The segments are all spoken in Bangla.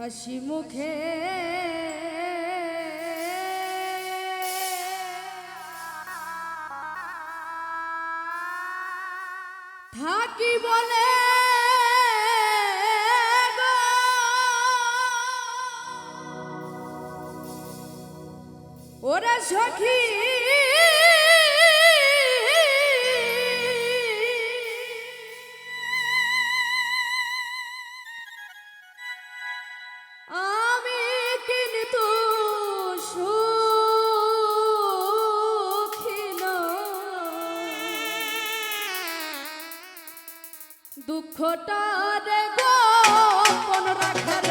হাসি মুখে। থাকি বলে ওরা সখী ছোট রে গোপন রাখার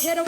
Quiero